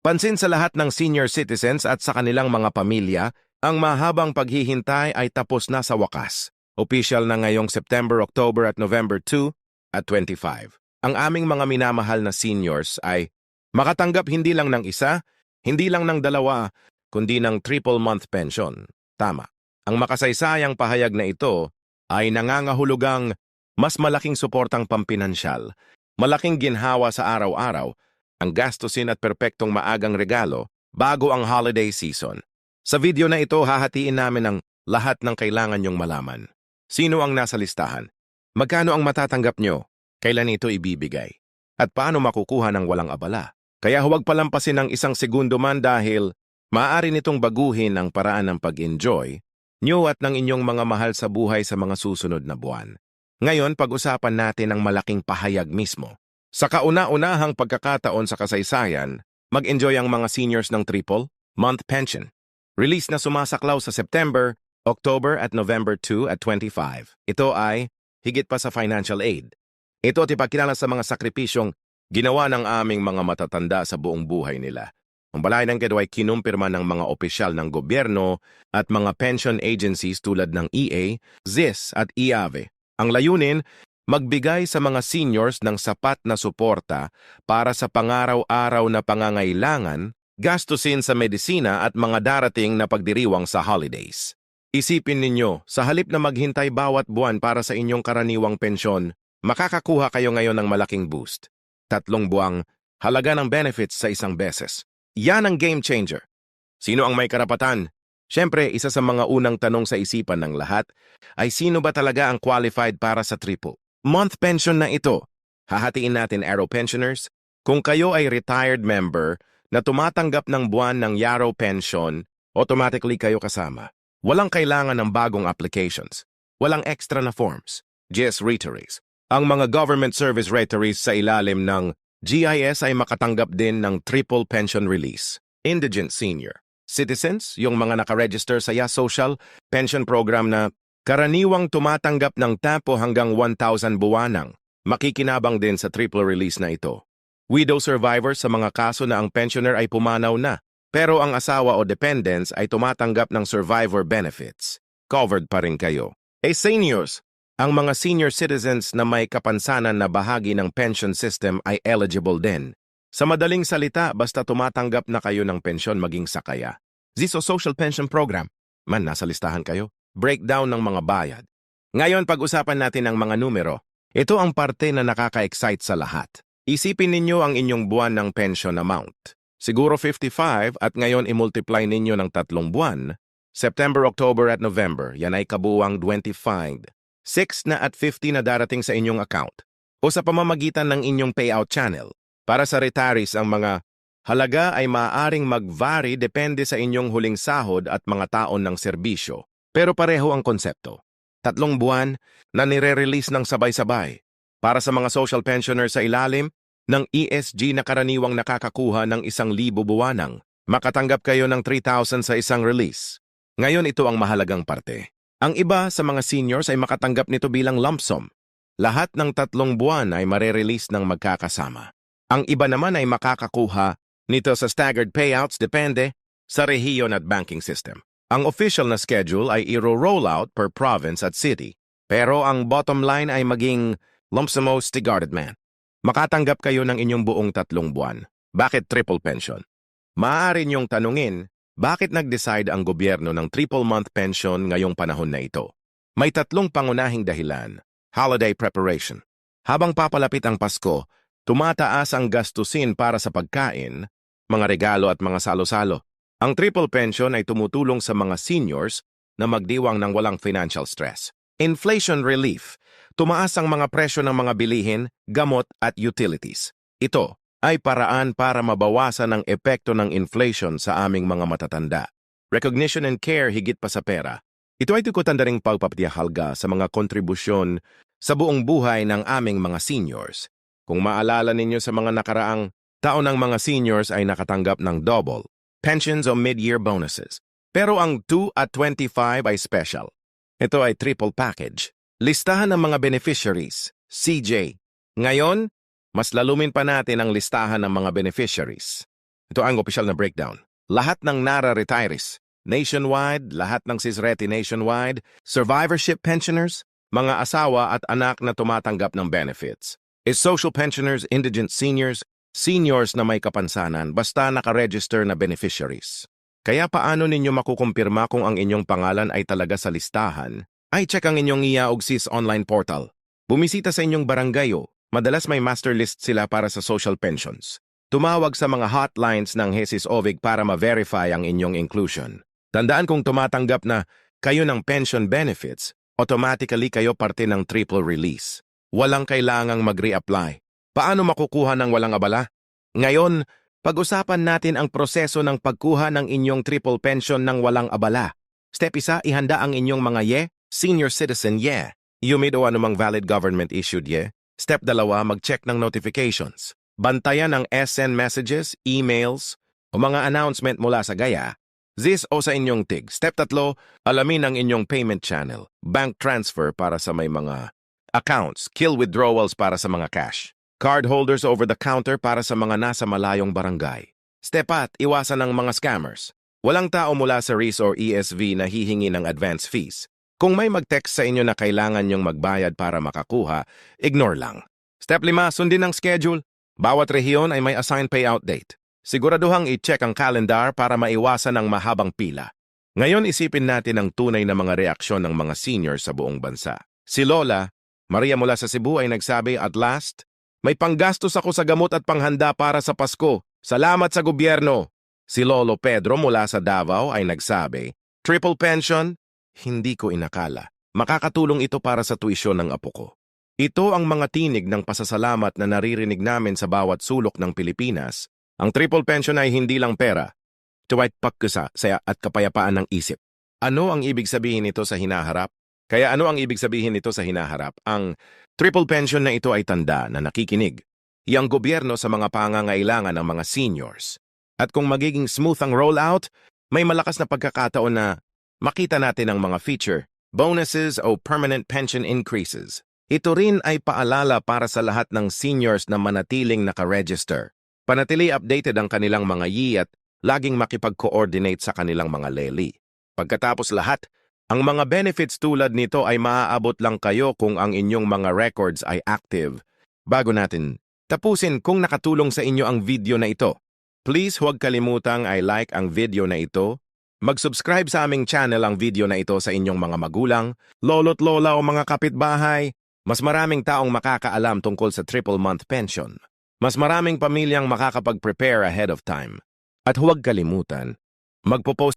Pansin sa lahat ng senior citizens at sa kanilang mga pamilya, ang mahabang paghihintay ay tapos na sa wakas. Official na ngayong September, October at November 2 at 25. Ang aming mga minamahal na seniors ay makatanggap hindi lang ng isa, hindi lang ng dalawa, kundi ng triple month pension. Tama. Ang makasaysayang pahayag na ito ay nangangahulugang mas malaking suportang pampinansyal, malaking ginhawa sa araw-araw, ang gastusin at perpektong maagang regalo bago ang holiday season. Sa video na ito, hahatiin namin ang lahat ng kailangan nyong malaman. Sino ang nasa listahan? Magkano ang matatanggap nyo? Kailan ito ibibigay? At paano makukuha ng walang abala? Kaya huwag palampasin ng isang segundo man dahil maaari nitong baguhin ang paraan ng pag-enjoy nyo at ng inyong mga mahal sa buhay sa mga susunod na buwan. Ngayon, pag-usapan natin ang malaking pahayag mismo. Sa kauna-unahang pagkakataon sa kasaysayan, mag-enjoy ang mga seniors ng triple month pension. Release na sumasaklaw sa September, October at November 2 at 25. Ito ay higit pa sa financial aid. Ito at ipagkilala sa mga sakripisyong ginawa ng aming mga matatanda sa buong buhay nila. Ang balay ng ito ay kinumpirma ng mga opisyal ng gobyerno at mga pension agencies tulad ng EA, ZIS at IAVE. Ang layunin, magbigay sa mga seniors ng sapat na suporta para sa pangaraw-araw na pangangailangan, gastusin sa medisina at mga darating na pagdiriwang sa holidays. Isipin ninyo, sa halip na maghintay bawat buwan para sa inyong karaniwang pensyon, makakakuha kayo ngayon ng malaking boost. Tatlong buwang halaga ng benefits sa isang beses. Yan ang game changer. Sino ang may karapatan? Siyempre, isa sa mga unang tanong sa isipan ng lahat ay sino ba talaga ang qualified para sa triple? Month pension na ito. Hahatiin natin Arrow pensioners. Kung kayo ay retired member na tumatanggap ng buwan ng Yarrow pension, automatically kayo kasama. Walang kailangan ng bagong applications. Walang extra na forms. Just retirees. Ang mga government service retirees sa ilalim ng GIS ay makatanggap din ng triple pension release. Indigent senior. Citizens, yung mga nakaregister sa YA Social Pension Program na karaniwang tumatanggap ng tapo hanggang 1,000 buwanang, makikinabang din sa triple release na ito. Widow survivors sa mga kaso na ang pensioner ay pumanaw na, pero ang asawa o dependents ay tumatanggap ng survivor benefits. Covered pa rin kayo. Eh seniors, ang mga senior citizens na may kapansanan na bahagi ng pension system ay eligible din. Sa madaling salita, basta tumatanggap na kayo ng pensyon maging sakaya. Ziso Social Pension Program, man nasa listahan kayo, breakdown ng mga bayad. Ngayon, pag-usapan natin ang mga numero. Ito ang parte na nakaka-excite sa lahat. Isipin ninyo ang inyong buwan ng pension amount. Siguro 55 at ngayon i-multiply ninyo ng tatlong buwan. September, October at November, yan ay kabuwang 25. 6 na at 50 na darating sa inyong account o sa pamamagitan ng inyong payout channel. Para sa retirees, ang mga halaga ay maaaring mag-vary depende sa inyong huling sahod at mga taon ng serbisyo. Pero pareho ang konsepto. Tatlong buwan na nire-release ng sabay-sabay. Para sa mga social pensioners sa ilalim ng ESG na karaniwang nakakakuha ng isang libo buwanang, makatanggap kayo ng 3,000 sa isang release. Ngayon ito ang mahalagang parte. Ang iba sa mga seniors ay makatanggap nito bilang lump sum. Lahat ng tatlong buwan ay mare-release ng magkakasama. Ang iba naman ay makakakuha nito sa staggered payouts depende sa rehiyon at banking system. Ang official na schedule ay iro-roll out per province at city. Pero ang bottom line ay maging lump sum staggered man. Makatanggap kayo ng inyong buong tatlong buwan. Bakit triple pension? Maaari niyong tanungin, bakit nag-decide ang gobyerno ng triple month pension ngayong panahon na ito? May tatlong pangunahing dahilan. Holiday preparation. Habang papalapit ang Pasko, Tumataas ang gastusin para sa pagkain, mga regalo at mga salo-salo. Ang triple pension ay tumutulong sa mga seniors na magdiwang ng walang financial stress. Inflation relief. Tumaas ang mga presyo ng mga bilihin, gamot at utilities. Ito ay paraan para mabawasan ang epekto ng inflation sa aming mga matatanda. Recognition and care higit pa sa pera. Ito ay tukutan na rin pagpapatiyahalga sa mga kontribusyon sa buong buhay ng aming mga seniors. Kung maalala ninyo sa mga nakaraang taon ng mga seniors ay nakatanggap ng double, pensions o mid-year bonuses. Pero ang 2 at 25 ay special. Ito ay triple package. Listahan ng mga beneficiaries, CJ. Ngayon, mas lalumin pa natin ang listahan ng mga beneficiaries. Ito ang opisyal na breakdown. Lahat ng NARA retirees, nationwide, lahat ng SISRETI nationwide, survivorship pensioners, mga asawa at anak na tumatanggap ng benefits. Is social pensioners, indigent seniors, seniors na may kapansanan basta nakaregister na beneficiaries. Kaya paano ninyo makukumpirma kung ang inyong pangalan ay talaga sa listahan? Ay check ang inyong IA og SIS online portal. Bumisita sa inyong barangayo. Madalas may master list sila para sa social pensions. Tumawag sa mga hotlines ng HESIS OVIG para ma-verify ang inyong inclusion. Tandaan kung tumatanggap na kayo ng pension benefits, automatically kayo parte ng triple release. Walang kailangang mag-reapply. Paano makukuha ng walang abala? Ngayon, pag-usapan natin ang proseso ng pagkuha ng inyong triple pension ng walang abala. Step 1, ihanda ang inyong mga ye, senior citizen ye. Humid o anumang valid government issued ye. Step 2, mag-check ng notifications. Bantayan ang SN messages, emails, o mga announcement mula sa gaya. ZIS o sa inyong TIG. Step 3, alamin ang inyong payment channel. Bank transfer para sa may mga accounts. Kill withdrawals para sa mga cash. Card holders over the counter para sa mga nasa malayong barangay. Step 4, iwasan ng mga scammers. Walang tao mula sa RIS or ESV na hihingi ng advance fees. Kung may mag-text sa inyo na kailangan nyong magbayad para makakuha, ignore lang. Step 5, sundin ang schedule. Bawat rehiyon ay may assigned payout date. Siguraduhang i-check ang calendar para maiwasan ang mahabang pila. Ngayon isipin natin ang tunay na mga reaksyon ng mga seniors sa buong bansa. Si Lola, Maria mula sa Cebu ay nagsabi, At last, may panggastos ako sa gamot at panghanda para sa Pasko. Salamat sa gobyerno. Si Lolo Pedro mula sa Davao ay nagsabi, Triple pension? Hindi ko inakala. Makakatulong ito para sa tuisyon ng apo ko. Ito ang mga tinig ng pasasalamat na naririnig namin sa bawat sulok ng Pilipinas. Ang triple pension ay hindi lang pera. Tuwait pagkasa saya at kapayapaan ng isip. Ano ang ibig sabihin nito sa hinaharap? Kaya ano ang ibig sabihin nito sa hinaharap? Ang triple pension na ito ay tanda na nakikinig. Yang gobyerno sa mga pangangailangan ng mga seniors. At kung magiging smooth ang rollout, may malakas na pagkakataon na makita natin ang mga feature, bonuses o permanent pension increases. Ito rin ay paalala para sa lahat ng seniors na manatiling nakaregister. Panatili updated ang kanilang mga yi at laging makipag-coordinate sa kanilang mga leli. Pagkatapos lahat, ang mga benefits tulad nito ay maaabot lang kayo kung ang inyong mga records ay active. Bago natin tapusin kung nakatulong sa inyo ang video na ito, please huwag kalimutang ay like ang video na ito, mag-subscribe sa aming channel ang video na ito sa inyong mga magulang, lolo't lola o mga kapitbahay, mas maraming taong makakaalam tungkol sa triple month pension. Mas maraming pamilyang makakapag-prepare ahead of time. At huwag kalimutan, magpo-post